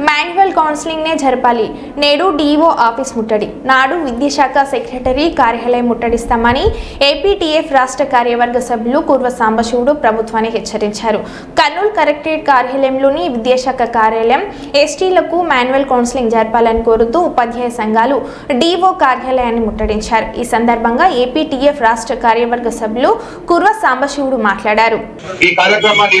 Manual counselling నే జరపాలి. నేడు డీఓ ఆఫీస్ ముట్టడి. నాడు విద్యాశాఖ సెక్రటరీ కార్యాలయం ముట్టడిస్తామని ఏపీటీఎఫ్ రాష్ట్ర కార్యవర్గ సభ్యులు కుర్వ సాంబశివుడు ప్రభుత్వాన్ని హెచ్చరించారు. కర్నూలు కలెక్టరేట్ కార్యాలయంలోని విద్యాశాఖ కార్యాలయం ఎస్టీలకు మాన్యువల్ కౌన్సిలింగ్ జరపాలని కోరుతూ ఉపాధ్యాయ సంఘాలు డీఓ కార్యాలయాన్ని ముట్టడించారు. ఈ సందర్భంగా ఏపీటీఎఫ్ రాష్ట్ర కార్యవర్గ సభ్యులు కుర్వ సాంబశివుడు మాట్లాడారు. ఈ కార్యక్రమాన్ని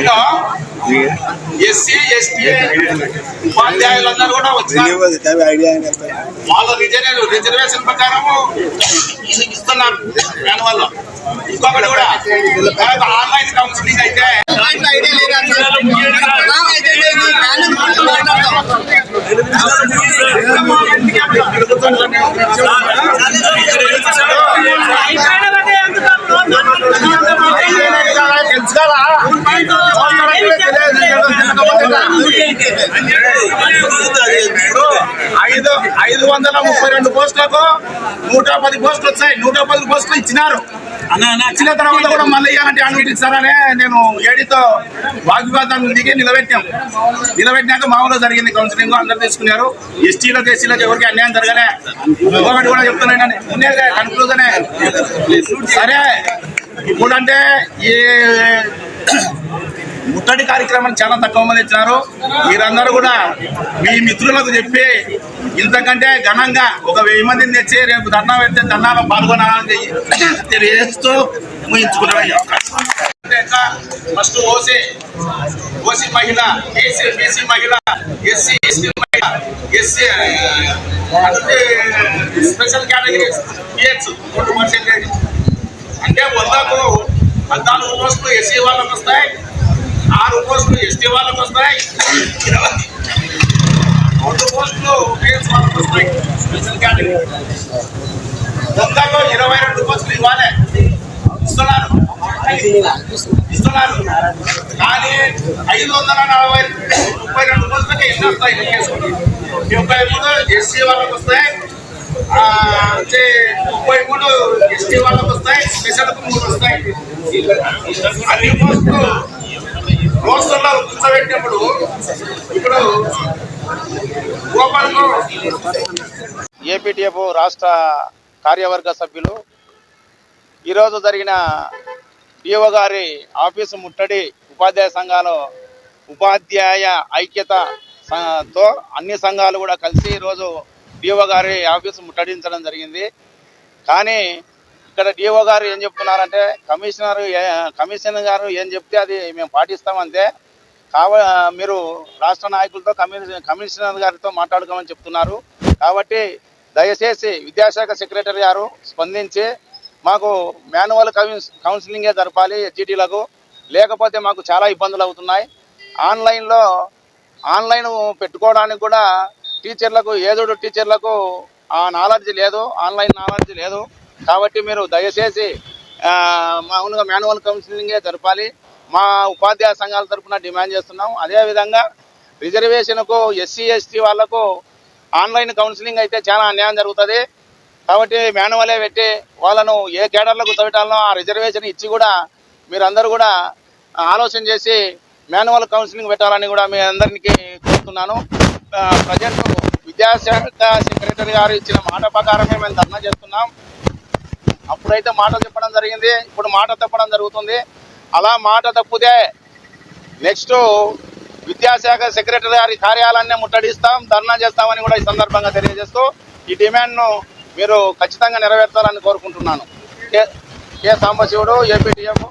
లో ఎస్సీ ఎస్టీ ఉపాధ్యాయులందరూ కూడా వచ్చినారు. వాళ్ళ రిజర్వ్ రిజర్వేషన్ ప్రకారం ఇస్తున్నారు మాన్యువల్లో ఇంకొకటి కూడా ఆన్లైన్ కౌన్సిలింగ్ అయితే ఐదు ఐదు వందల ముప్పై రెండు పోస్టులకు నూట పది పోస్టులు వచ్చాయి. నూట పది పోస్టులు ఇచ్చినారు. ఇచ్చిన తర్వాత కూడా మళ్ళీ ఇవ్వాలంటే అనుమతి ఇస్తారనే నేను ఏడితో వాగ్వివాదాన్ని దిగి నిలబెట్టాం. నిలబెట్టినాక మామూలుగా జరిగింది కౌన్సిలింగ్ అందరు తీసుకున్నారు. ఎస్టీలకు ఎస్సీలకు ఎవరికి అన్యాయం జరగలే? ఇంకొకటి కూడా చెప్తున్నాను కన్క్లూజనే సరే ఇప్పుడంటే ఈ ముట్టడి కార్యక్రమాన్ని చాలా తక్కువ మంది ఇచ్చినారు. మీరందరూ కూడా మీ మిత్రులకు చెప్పి ఇంతకంటే ఘనంగా ఒక వెయ్యి మందిని తెచ్చి రేపు ధర్నా పెడితే ధర్నాలో పాల్గొనాలని తెలియజేస్తూ ముగించుకున్నామని ఫస్ట్ ఓసీ ఓసీ మహిళ ఏసీ బీసీ మహిళ ఎస్సీ ఎస్టీ మహిళ ఎస్సీ స్పెషల్ కేటగిరీ పిహెచ్ రెండు పర్సెంటేజ్. అంటే వందకు పద్నాలుగు పోస్టులు ఎస్సీ వాళ్ళకు వస్తాయి. ఆరు పోస్టులు ఎస్టీ వాళ్ళకు వస్తాయి. ఇరవై రెండు పోస్టులు పిహెచ్ వాళ్ళకు వస్తాయి. స్పెషల్ కేటగిరీ వందకు ఇరవై రెండు పోస్టులు ఇవ్వాలి. ఇస్తున్నారు. ఇస్తున్నారు. కానీ ఐదు వందల నలభై ముప్పై రెండు పోస్టులకి ఎన్ని వస్తాయి? లెక్కేసుకోండి ముప్పై మూడు ఎస్సీ వాళ్ళకు వస్తాయి. ముప్పై మూడు ఎస్టీ వాళ్ళకు వస్తాయి స్పెషల్కు మూడు వస్తాయి. అన్ని పోస్టులు రోస్టర్లో కూర్చోబెట్టినప్పుడు ఇప్పుడు ఓపెన్ ఏపీటీఎఫ్ రాష్ట్ర కార్యవర్గ సభ్యులు. ఈరోజు జరిగిన డిఓ గారి ఆఫీసు ముట్టడి ఉపాధ్యాయ సంఘాలు ఉపాధ్యాయ ఐక్యత తో అన్ని సంఘాలు కూడా కలిసి ఈరోజు డిఓ గారి ఆఫీసు ముట్టడించడం జరిగింది. కానీ ఇక్కడ డిఓ గారు ఏం చెప్తున్నారంటే కమిషనర్ కమిషనర్ గారు ఏం చెప్తే అది మేము పాటిస్తామంతే. కావ మీరు రాష్ట్ర నాయకులతో కమిషనర్ గారితో మాట్లాడుకోమని చెప్తున్నారు. కాబట్టి దయచేసి విద్యాశాఖ సెక్రటరీ గారు స్పందించి మాకు మాన్యువల్ కౌన్సిలింగే జరపాలి ఎస్జిటీలకు లేకపోతే మాకు చాలా ఇబ్బందులు అవుతున్నాయి. ఆన్లైన్లో ఆన్లైన్ పెట్టుకోవడానికి కూడా టీచర్లకు ఏదోడు టీచర్లకు ఆ నాలెడ్జ్ లేదు ఆన్లైన్ నాలెడ్జ్ లేదు. కాబట్టి మీరు దయచేసి మామూలుగా మాన్యువల్ కౌన్సిలింగే జరపాలి. మా ఉపాధ్యాయ సంఘాల తరఫున డిమాండ్ చేస్తున్నాం. అదేవిధంగా రిజర్వేషన్కు ఎస్సీ ఎస్టీ వాళ్ళకు ఆన్లైన్ కౌన్సిలింగ్ అయితే చాలా అన్యాయం జరుగుతుంది. కాబట్టి మాన్యువలే పెట్టి వాళ్ళను ఏ కేడర్లకు తవ్వటాలనో ఆ రిజర్వేషన్ ఇచ్చి కూడా మీరందరూ కూడా ఆలోచన చేసి మాన్యువల్ కౌన్సిలింగ్ పెట్టాలని కూడా మీ అందరికీ కోరుతున్నాను. ప్రజెంట్ విద్యాశాఖ సెక్రటరీ గారు ఇచ్చిన మాట ప్రకారమే మేము ధర్నా చేస్తున్నాం. అప్పుడైతే మాట చెప్పడం జరిగింది ఇప్పుడు మాట తప్పడం జరుగుతుంది. అలా మాట తప్పితే నెక్స్ట్ విద్యాశాఖ సెక్రటరీ గారి కార్యాలయాన్ని ముట్టడిస్తాం ధర్నా చేస్తామని కూడా ఈ సందర్భంగా తెలియజేస్తూ ఈ డిమాండ్ను మీరు ఖచ్చితంగా నెరవేర్చాలని కోరుకుంటున్నాను. K K Sambasivudu APTF